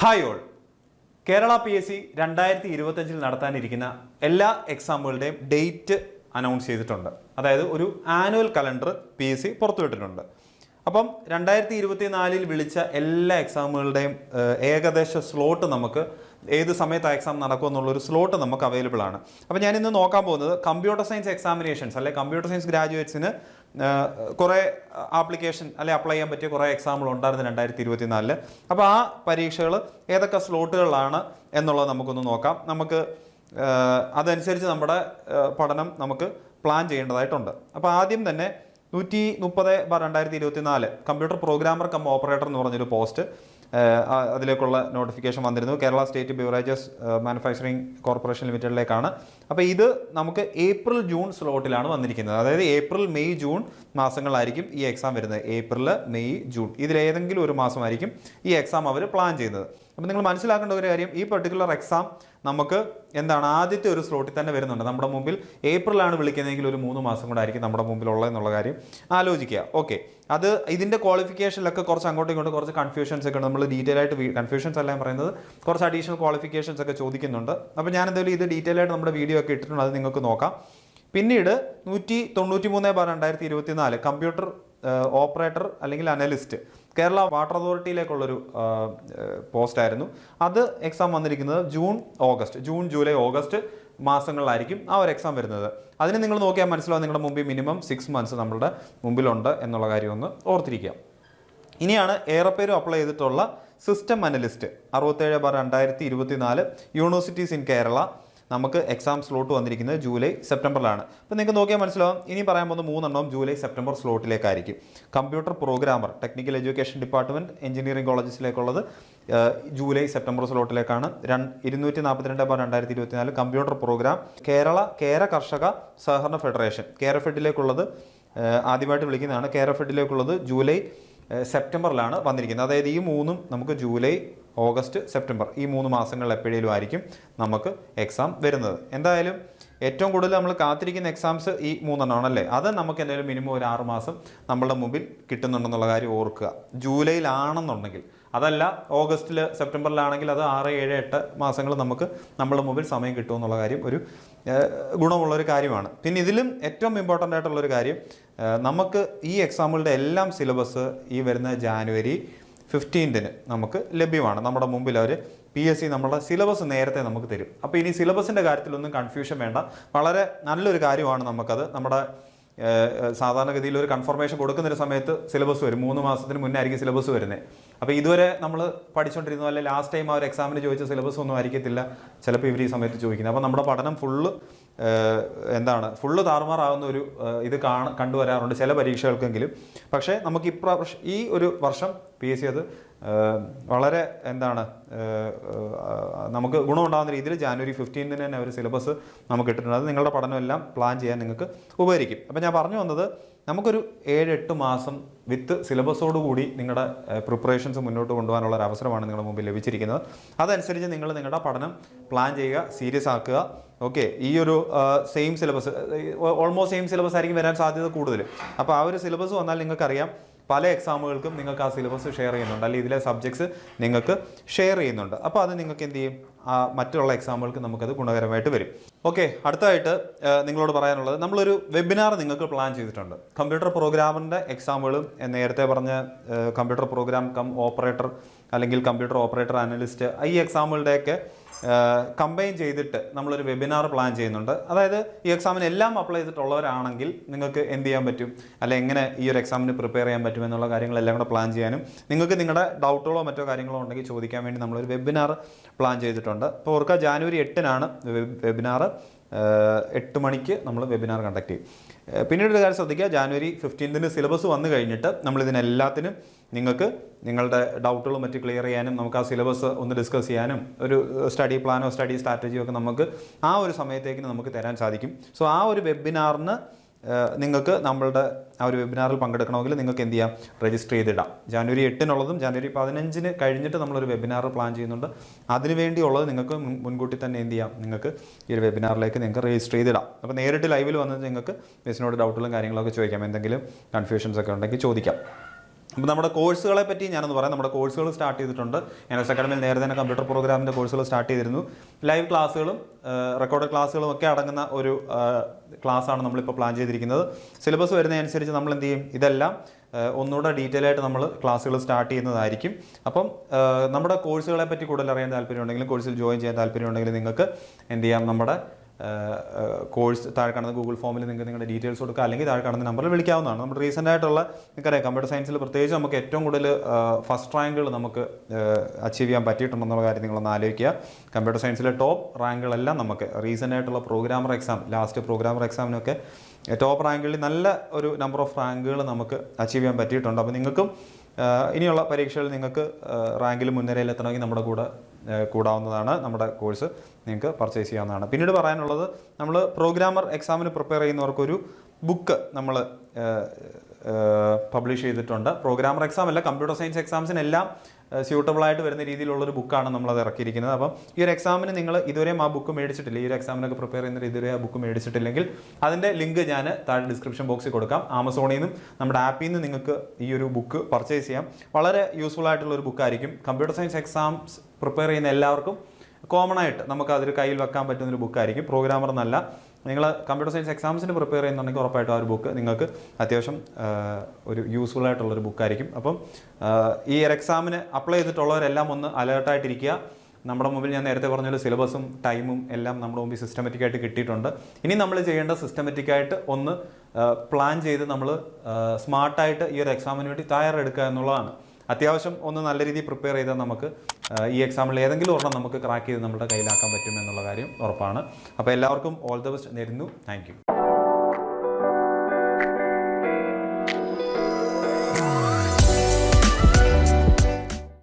Hi all Kerala P S C രണ്ടായിരത്തി ഇരുപത്തഞ്ചിൽ നടത്താനിരിക്കുന്ന എല്ലാ എക്സാമുകളുടെയും ഡേറ്റ് അനൗൺസ് ചെയ്തിട്ടുണ്ട്. അതായത് ഒരു annual calendar P S C പുറത്തുവിട്ടിട്ടുണ്ട്. അപ്പം രണ്ടായിരത്തി ഇരുപത്തി നാലിൽ വിളിച്ച എല്ലാ എക്സാമുകളുടെയും ഏകദേശ സ്ലോട്ട് നമുക്ക് ഏത് സമയത്ത് എക്സാം നടക്കുമെന്നുള്ളൊരു സ്ലോട്ട് നമുക്ക് അവൈലബിൾ ആണ്. അപ്പോൾ ഞാൻ ഇന്ന് നോക്കാൻ പോകുന്നത് കമ്പ്യൂട്ടർ സയൻസ് എക്സാമിനേഷൻസ് അല്ലെ കമ്പ്യൂട്ടർ സയൻസ് ഗ്രാജുവേറ്റ്സിന് കുറേ ആപ്ലിക്കേഷൻ അല്ലെ അപ്ലൈ ചെയ്യാൻ പറ്റിയ കുറേ എക്സാമുകൾ ഉണ്ടായിരുന്നു രണ്ടായിരത്തി ഇരുപത്തി നാലിൽ അപ്പോൾ ആ പരീക്ഷകൾ ഏതൊക്കെ സ്ലോട്ടുകളാണ് എന്നുള്ളത് നമുക്കൊന്ന് നോക്കാം. നമുക്ക് അതനുസരിച്ച് നമ്മുടെ പഠനം നമുക്ക് പ്ലാൻ ചെയ്യേണ്ടതായിട്ടുണ്ട്. അപ്പോൾ ആദ്യം തന്നെ നൂറ്റി മുപ്പത് ബാർ രണ്ടായിരത്തി ഇരുപത്തി നാല് കമ്പ്യൂട്ടർ പ്രോഗ്രാമർ കം ഓപ്പറേറ്റർ എന്ന് പറഞ്ഞൊരു പോസ്റ്റ് അതിലേക്കുള്ള നോട്ടിഫിക്കേഷൻ വന്നിരുന്നു. Kerala state beverages manufacturing corporation ലിമിറ്റഡിലേക്കാണ്. അപ്പോൾ ഇത് നമുക്ക് ഏപ്രിൽ ജൂൺ സ്ലോട്ടിലാണ് വന്നിരിക്കുന്നത്. അതായത് ഏപ്രിൽ മെയ് ജൂൺ മാസങ്ങളിലായിരിക്കും ഈ എക്സാം വരുന്നത്. April May June. ഇതിലേതെങ്കിലും ഒരു മാസമായിരിക്കും ഈ എക്സാം അവർ പ്ലാൻ ചെയ്യുന്നത്. അപ്പോൾ നിങ്ങൾ മനസ്സിലാക്കേണ്ട ഒരു കാര്യം ഈ പെർട്ടിക്കുലർ എക്സാം നമുക്ക് എന്താണ് ആദ്യത്തെ ഒരു സ്ലോട്ടിൽ തന്നെ വരുന്നുണ്ട്. നമ്മുടെ മുമ്പിൽ ഏപ്രിലാണ് വിളിക്കുന്നതെങ്കിൽ ഒരു മൂന്ന് മാസം കൂടെ ആയിരിക്കും നമ്മുടെ മുമ്പിൽ ഉള്ളത് എന്നുള്ള കാര്യം ആലോചിക്കുക. ഓക്കെ അത് ഇതിന്റെ ക്വാളിഫിക്കേഷനിലൊക്കെ കുറച്ച് അങ്ങോട്ടും ഇങ്ങോട്ടും കുറച്ച് കൺഫ്യൂഷൻസ് ഒക്കെ ഉണ്ട്. നമ്മൾ ഡീറ്റെയിൽ ആയിട്ട് കൺഫ്യൂഷൻസ് എല്ലാം പറയുന്നത്. കുറച്ച് അഡീഷണൽ ക്വാളിഫിക്കേഷൻസ് ഒക്കെ ചോദിക്കുന്നുണ്ട്. അപ്പോൾ ഞാൻ എന്തായാലും ഇത് ഡീറ്റെയിൽ ആയിട്ട് നമ്മുടെ വീഡിയോ ഒക്കെ ഇട്ടിട്ടുണ്ട്. അത് നിങ്ങൾക്ക് നോക്കാം. പിന്നീട് നൂറ്റി തൊണ്ണൂറ്റി മൂന്ന് ബാർ രണ്ടായിരത്തി ഇരുപത്തി നാല് കമ്പ്യൂട്ടർ ഓപ്പറേറ്റർ അല്ലെങ്കിൽ അനലിസ്റ്റ് കേരള വാട്ടർ അതോറിറ്റിയിലേക്കുള്ളൊരു പോസ്റ്റ് ആയിരുന്നു അത് എക്സാം വന്നിരിക്കുന്നത് June August June July August മാസങ്ങളിലായിരിക്കും ആ ഒരു എക്സാം വരുന്നത്. അതിന് നിങ്ങൾ നോക്കിയാൽ മനസ്സിലാവും നിങ്ങളുടെ മുമ്പിൽ മിനിമം സിക്സ് മന്ത്സ് നമ്മളുടെ മുമ്പിലുണ്ട് എന്നുള്ള കാര്യം ഒന്ന് ഓർത്തിരിക്കുക. ഇനിയാണ് ഏറെപ്പേരും അപ്ലൈ ചെയ്തിട്ടുള്ള സിസ്റ്റം അനലിസ്റ്റ് അറുപത്തേഴ് ബാർ രണ്ടായിരത്തി ഇരുപത്തി നാല് യൂണിവേഴ്സിറ്റീസ് ഇൻ കേരള നമുക്ക് എക്സാം സ്ലോട്ട് വന്നിരിക്കുന്നത് ജൂലൈ സെപ്റ്റംബറിലാണ്. അപ്പോൾ നിങ്ങൾക്ക് നോക്കിയാൽ മനസ്സിലാവും ഇനി പറയാൻ പോകുന്ന മൂന്നെണ്ണം July September സ്ലോട്ടിലേക്കായിരിക്കും computer programmer technical education department engineering കോളേജസിലേക്കുള്ളത് July September സ്ലോട്ടിലേക്കാണ് ഇരുന്നൂറ്റി നാൽപ്പത്തിരണ്ട് ബാർ രണ്ടായിരത്തി ഇരുപത്തി നാല് കമ്പ്യൂട്ടർ പ്രോഗ്രാം കേരള കേര കർഷക സഹകരണ ഫെഡറേഷൻ. കേരഫെഡിലേക്കുള്ളത് ആദ്യമായിട്ട് വിളിക്കുന്നതാണ് കേരഫെഡിലേക്കുള്ളത് ജൂലൈ സെപ്റ്റംബറിലാണ് വന്നിരിക്കുന്നത്. അതായത് ഈ മൂന്നും നമുക്ക് ജൂലൈ ഓഗസ്റ്റ് സെപ്റ്റംബർ. ഈ മൂന്ന് മാസങ്ങളിൽ എപ്പോഴേലും ആയിരിക്കും നമുക്ക് എക്സാം വരുന്നത്. എന്തായാലും ഏറ്റവും കൂടുതൽ നമ്മൾ കാത്തിരിക്കുന്ന എക്സാംസ് ഈ മൂന്നെണ്ണമാണല്ലേ അത് നമുക്ക് എന്തായാലും മിനിമം ഒരു ആറ് മാസം നമ്മളുടെ മുമ്പിൽ കിട്ടുന്നുണ്ടെന്നുള്ള കാര്യം ഓർക്കുക. ജൂലൈയിലാണെന്നുണ്ടെങ്കിൽ അതല്ല ഓഗസ്റ്റിൽ സെപ്റ്റംബറിലാണെങ്കിൽ അത് ആറ് ഏഴ് എട്ട് മാസങ്ങൾ നമുക്ക് നമ്മളുടെ മുമ്പിൽ സമയം കിട്ടുമെന്നുള്ള കാര്യം ഒരു ഗുണമുള്ളൊരു കാര്യമാണ്. പിന്നെ ഇതിലും ഏറ്റവും ഇമ്പോർട്ടന്റ് ആയിട്ടുള്ളൊരു കാര്യം നമുക്ക് ഈ എക്സാമുകളുടെ എല്ലാം സിലബസ് ഈ വരുന്ന ജാനുവരി ഫിഫ്റ്റീൻതിന് നമുക്ക് ലഭ്യമാണ്. നമ്മുടെ മുമ്പിൽ അവർ പി എസ് സി നമ്മുടെ സിലബസ് നേരത്തെ നമുക്ക് തരും. അപ്പോൾ ഇനി സിലബസിന്റെ കാര്യത്തിലൊന്നും കൺഫ്യൂഷൻ വേണ്ട. വളരെ നല്ലൊരു കാര്യമാണ് നമുക്കത്. നമ്മുടെ സാധാരണഗതിയിൽ ഒരു കൺഫർമേഷൻ കൊടുക്കുന്ന ഒരു സമയത്ത് സിലബസ് വരും. മൂന്ന് മാസത്തിന് മുന്നേ ആയിരിക്കും സിലബസ് വരുന്നത്. അപ്പോൾ ഇതുവരെ നമ്മൾ പഠിച്ചുകൊണ്ടിരുന്ന അല്ലെങ്കിൽ ലാസ്റ്റ് ടൈം ആ ഒരു എക്സാമിന് ചോദിച്ച സിലബസ് ഒന്നും ആയിരിക്കത്തില്ല. ചിലപ്പോൾ ഇവർ ഈ സമയത്ത് ചോദിക്കുന്നത്. അപ്പോൾ നമ്മുടെ പഠനം ഫുള്ള് എന്താണ് ഫുള്ള് താറുമാറാവുന്ന ഒരു ഇത് കാണ കണ്ടുവരാറുണ്ട് ചില പരീക്ഷകൾക്കെങ്കിലും. പക്ഷേ നമുക്ക് ഇപ്രാവശ്യം ഈ ഒരു വർഷം പി എസ് സി അത് വളരെ എന്താണ് നമുക്ക് ഗുണം നമുക്ക് ഗുണമുണ്ടാകുന്ന രീതിയിൽ ജാനുവരി ഫിഫ്റ്റീൻതിന് തന്നെ ഒരു സിലബസ് നമുക്ക് ഇട്ടിട്ടുണ്ട്. അത് നിങ്ങളുടെ പഠനമെല്ലാം പ്ലാൻ ചെയ്യാൻ നിങ്ങൾക്ക് ഉപകരിക്കും. അപ്പോൾ ഞാൻ പറഞ്ഞു വന്നത് നമുക്കൊരു ഏഴ് എട്ട് മാസം വിത്ത് സിലബസോടുകൂടി നിങ്ങളുടെ പ്രിപ്പറേഷൻസ് മുന്നോട്ട് കൊണ്ടുപോകാനുള്ള ഒരു അവസരമാണ് നിങ്ങളുടെ മുമ്പിൽ ലഭിച്ചിരിക്കുന്നത്. അതനുസരിച്ച് നിങ്ങൾ നിങ്ങളുടെ പഠനം പ്ലാൻ ചെയ്യുക സീരിയസ് ആക്കുക. ഓക്കെ ഈ ഒരു same syllabus almost same syllabus ആയിരിക്കും വരാൻ സാധ്യത കൂടുതൽ. അപ്പോൾ ആ ഒരു സിലബസ് വന്നാൽ നിങ്ങൾക്കറിയാം പല എക്സാമുകൾക്കും നിങ്ങൾക്ക് ആ സിലബസ് ഷെയർ ചെയ്യുന്നുണ്ട്. അല്ലെങ്കിൽ ഇതിലെ സബ്ജക്ട്സ് നിങ്ങൾക്ക് ഷെയർ ചെയ്യുന്നുണ്ട്. അപ്പോൾ അത് നിങ്ങൾക്ക് എന്ത് ചെയ്യും? മറ്റുള്ള എക്സാമുകൾക്ക് നമുക്കത് ഗുണകരമായിട്ട് വരും. ഓക്കെ അടുത്തതായിട്ട് നിങ്ങളോട് പറയാനുള്ളത് നമ്മളൊരു വെബിനാർ നിങ്ങൾക്ക് പ്ലാൻ ചെയ്തിട്ടുണ്ട്. കമ്പ്യൂട്ടർ പ്രോഗ്രാമിന്റെ എക്സാമുകളും നേരത്തെ പറഞ്ഞ കമ്പ്യൂട്ടർ പ്രോഗ്രാം കം ഓപ്പറേറ്റർ അല്ലെങ്കിൽ കമ്പ്യൂട്ടർ ഓപ്പറേറ്റർ അനലിസ്റ്റ് ഈ എക്സാമുകളുടെയൊക്കെ കമ്പൈൻ ചെയ്തിട്ട് നമ്മളൊരു വെബിനാർ പ്ലാൻ ചെയ്യുന്നുണ്ട്. അതായത് ഈ എക്സാമിന് എല്ലാം അപ്ലൈ ചെയ്തിട്ടുള്ളവരാണെങ്കിൽ നിങ്ങൾക്ക് എന്ത് ചെയ്യാൻ പറ്റും? അല്ലെ എങ്ങനെ ഈ ഒരു എക്സാമിന് പ്രിപ്പയർ ചെയ്യാൻ പറ്റും എന്നുള്ള കാര്യങ്ങളെല്ലാം കൂടെ പ്ലാൻ ചെയ്യാനും നിങ്ങൾക്ക് നിങ്ങളുടെ ഡൗട്ടുകളോ മറ്റോ കാര്യങ്ങളോ ഉണ്ടെങ്കിൽ ചോദിക്കാൻ വേണ്ടി നമ്മളൊരു വെബിനാർ പ്ലാൻ ചെയ്തിട്ടുണ്ട്. അപ്പോൾ ഓർക്കുക ജാനുവരി എട്ടിനാണ് വെബിനാർ എട്ട് മണിക്ക് നമ്മൾ വെബിനാർ കണ്ടക്ട് ചെയ്യും. പിന്നീട് ഒരു കാര്യം ശ്രദ്ധിക്കുക ജാനുവരി ഫിഫ്റ്റീൻതിന് സിലബസ് വന്നു കഴിഞ്ഞിട്ട് നമ്മൾ ഇതിനെല്ലാത്തിനും നിങ്ങൾക്ക് നിങ്ങളുടെ ഡൗട്ടുകളും മറ്റ് ക്ലിയർ ചെയ്യാനും നമുക്ക് ആ സിലബസ് ഒന്ന് ഡിസ്കസ് ചെയ്യാനും ഒരു സ്റ്റഡി പ്ലാനോ സ്റ്റഡി സ്ട്രാറ്റജിയോ ഒക്കെ നമുക്ക് ആ ഒരു സമയത്തേക്ക് നമുക്ക് തരാൻ സാധിക്കും. സോ ആ ഒരു വെബിനാറിന് നിങ്ങൾക്ക് നമ്മളുടെ ആ ഒരു വെബിനാറിൽ പങ്കെടുക്കണമെങ്കിൽ നിങ്ങൾക്ക് എന്ത് ചെയ്യാം? രജിസ്റ്റർ ചെയ്തിടാം. ജാനുവരി എട്ടിനുള്ളതും ജാനുവരി പതിനഞ്ചിന് കഴിഞ്ഞിട്ട് നമ്മളൊരു വെബിനാർ പ്ലാൻ ചെയ്യുന്നുണ്ട്. അതിനു വേണ്ടിയുള്ളത് നിങ്ങൾക്ക് മുൻകൂട്ടി തന്നെ എന്ത് ചെയ്യാം? നിങ്ങൾക്ക് ഈ ഒരു വെബിനാറിലേക്ക് നിങ്ങൾക്ക് രജിസ്റ്റർ ചെയ്തിടാം. അപ്പോൾ നേരിട്ട് ലൈവിൽ വന്നിട്ട് നിങ്ങൾക്ക് മിസ്സിനോട് ഡൗട്ടുകളും കാര്യങ്ങളൊക്കെ ചോദിക്കാം. എന്തെങ്കിലും കൺഫ്യൂഷൻസ് ഒക്കെ ഉണ്ടെങ്കിൽ ചോദിക്കാം. അപ്പോൾ നമ്മുടെ കോഴ്സുകളെ പറ്റി ഞാനൊന്ന് പറയാം. നമ്മുടെ കോഴ്സുകൾ സ്റ്റാർട്ട് ചെയ്തിട്ടുണ്ട്. എൻ എസ് അക്കാഡമിയിൽ നേരത്തെ തന്നെ കമ്പ്യൂട്ടർ പ്രോഗ്രാമിന്റെ കോഴ്സുകൾ സ്റ്റാർട്ട് ചെയ്തിരുന്നു. ലൈവ് ക്ലാസ്സുകളും റെക്കോർഡ് ക്ലാസ്സുകളും ഒക്കെ അടങ്ങുന്ന ഒരു ക്ലാസ്സാണ് നമ്മളിപ്പോൾ പ്ലാൻ ചെയ്തിരിക്കുന്നത്. സിലബസ് വരുന്നതനുസരിച്ച് നമ്മൾ എന്ത് ചെയ്യും? ഇതെല്ലാം ഒന്നുകൂടെ ഡീറ്റെയിൽ ആയിട്ട് നമ്മൾ ക്ലാസ്സുകൾ സ്റ്റാർട്ട് ചെയ്യുന്നതായിരിക്കും. അപ്പം നമ്മുടെ കോഴ്സുകളെ പറ്റി കൂടുതൽ അറിയാൻ താല്പര്യമുണ്ടെങ്കിലും കോഴ്സിൽ ജോയിൻ ചെയ്യാൻ താല്പര്യമുണ്ടെങ്കിൽ നിങ്ങൾക്ക് എന്ത് ചെയ്യാം? നമ്മുടെ കോഴ്സ് താഴെ കാണുന്ന ഗൂഗിൾ ഫോമിൽ നിങ്ങൾക്ക് നിങ്ങളുടെ ഡീറ്റെയിൽസ് കൊടുക്കുക അല്ലെങ്കിൽ താഴെ കാണുന്ന നമ്പറിൽ വിളിക്കാവുന്നതാണ്. നമ്മുടെ റീസെന്റ് ആയിട്ടുള്ള നിങ്ങൾക്കറിയാം കമ്പ്യൂട്ടർ സയൻസിൽ പ്രത്യേകിച്ച് നമുക്ക് ഏറ്റവും കൂടുതൽ ഫസ്റ്റ് റാങ്കുകൾ നമുക്ക് അച്ചീവ് ചെയ്യാൻ പറ്റിയിട്ടുണ്ടെന്നുള്ള കാര്യം നിങ്ങളൊന്ന് ആലോചിക്കുക. കമ്പ്യൂട്ടർ സയൻസിലെ ടോപ്പ് റാങ്കുകളെല്ലാം നമുക്ക് റീസെന്റ് ആയിട്ടുള്ള പ്രോഗ്രാമർ എക്സാം ലാസ്റ്റ് പ്രോഗ്രാമർ എക്സാമിനൊക്കെ ടോപ്പ് റാങ്കുകളിൽ നല്ല ഒരു നമ്പർ ഓഫ് റാങ്കുകൾ നമുക്ക് അച്ചീവ് ചെയ്യാൻ പറ്റിയിട്ടുണ്ട്. അപ്പോൾ നിങ്ങൾക്കും ഇനിയുള്ള പരീക്ഷകളിൽ നിങ്ങൾക്ക് റാങ്കിൽ മുൻനിരയിൽ എത്തണമെങ്കിൽ നമ്മുടെ കൂടെ കൂടാവുന്നതാണ് നമ്മുടെ കോഴ്സ് നിങ്ങൾക്ക് പർച്ചേസ് ചെയ്യാവുന്നതാണ്. പിന്നീട് പറയാനുള്ളത് നമ്മൾ പ്രോഗ്രാമർ എക്സാമിന് പ്രിപ്പയർ ചെയ്യുന്നവർക്കൊരു ബുക്ക് നമ്മൾ പബ്ലിഷ് ചെയ്തിട്ടുണ്ട്. പ്രോഗ്രാമർ എക്സാം അല്ല കമ്പ്യൂട്ടർ സയൻസ് എക്സാംസിനെല്ലാം സ്യൂട്ടബിൾ ആയിട്ട് വരുന്ന രീതിയിലുള്ളൊരു ബുക്കാണ് നമ്മളത് ഇറക്കിയിരിക്കുന്നത്. അപ്പം ഈ ഒരു എക്സാമിന് നിങ്ങൾ ഇതുവരെയും ആ ബുക്ക് മേടിച്ചിട്ടില്ല. ഈ ഒരു എക്സാമിനൊക്കെ പ്രിപ്പയർ ചെയ്യുന്ന ഇതുവരെ ആ ബുക്ക് മേടിച്ചിട്ടില്ലെങ്കിൽ അതിന്റെ ലിങ്ക് ഞാൻ താഴെ ഡിസ്ക്രിപ്ഷൻ ബോക്സിൽ കൊടുക്കാം. ആമസോണിൽ നിന്നും നമ്മുടെ ആപ്പിൽ നിന്ന് നിങ്ങൾക്ക് ഈ ഒരു ബുക്ക് പർച്ചേസ് ചെയ്യാം. വളരെ യൂസ്ഫുൾ ആയിട്ടുള്ള ഒരു ബുക്കായിരിക്കും കമ്പ്യൂട്ടർ സയൻസ് എക്സാംസ് പ്രിപ്പയർ ചെയ്യുന്ന എല്ലാവർക്കും കോമൺ ആയിട്ട് നമുക്ക് അതൊരു കയ്യിൽ വെക്കാൻ പറ്റുന്ന ഒരു ബുക്കായിരിക്കും പ്രോഗ്രാമർ എന്നല്ല. നിങ്ങൾ കമ്പ്യൂട്ടർ സയൻസ് എക്സാംസിന് പ്രിപ്പയർ ചെയ്യുന്നുണ്ടെങ്കിൽ ഉറപ്പായിട്ടും ആ ഒരു ബുക്ക് നിങ്ങൾക്ക് അത്യാവശ്യം ഒരു യൂസ്ഫുൾ ആയിട്ടുള്ളൊരു ബുക്കായിരിക്കും അപ്പം ഈ ഒരു എക്സാമിന് അപ്ലൈ ചെയ്തിട്ടുള്ളവരെല്ലാം ഒന്ന് അലേർട്ടായിട്ടിരിക്കുക നമ്മുടെ മുമ്പിൽ ഞാൻ നേരത്തെ പറഞ്ഞ സിലബസും ടൈമും എല്ലാം നമ്മുടെ മുമ്പിൽ സിസ്റ്റമാറ്റിക് ആയിട്ട് കിട്ടിയിട്ടുണ്ട്. ഇനി നമ്മൾ ചെയ്യേണ്ട സിസ്റ്റമാറ്റിക് ആയിട്ട് ഒന്ന് പ്ലാൻ ചെയ്ത് നമ്മൾ സ്മാർട്ടായിട്ട് ഈ ഒരു എക്സാമിന് വേണ്ടി തയ്യാറെടുക്കുക എന്നുള്ളതാണ്. അത്യാവശ്യം ഒന്ന് നല്ല രീതിയിൽ പ്രിപ്പയർ ചെയ്താൽ നമുക്ക് ഈ എക്സാമിൽ ഏതെങ്കിലും ഒരെണ്ണം നമുക്ക് ക്രാക്ക് ചെയ്ത് നമ്മുടെ കയ്യിലാക്കാൻ പറ്റും എന്നുള്ള കാര്യം ഉറപ്പാണ്. അപ്പോൾ എല്ലാവർക്കും ഓൾ ദ ബെസ്റ്റ് നേരുന്നു. താങ്ക്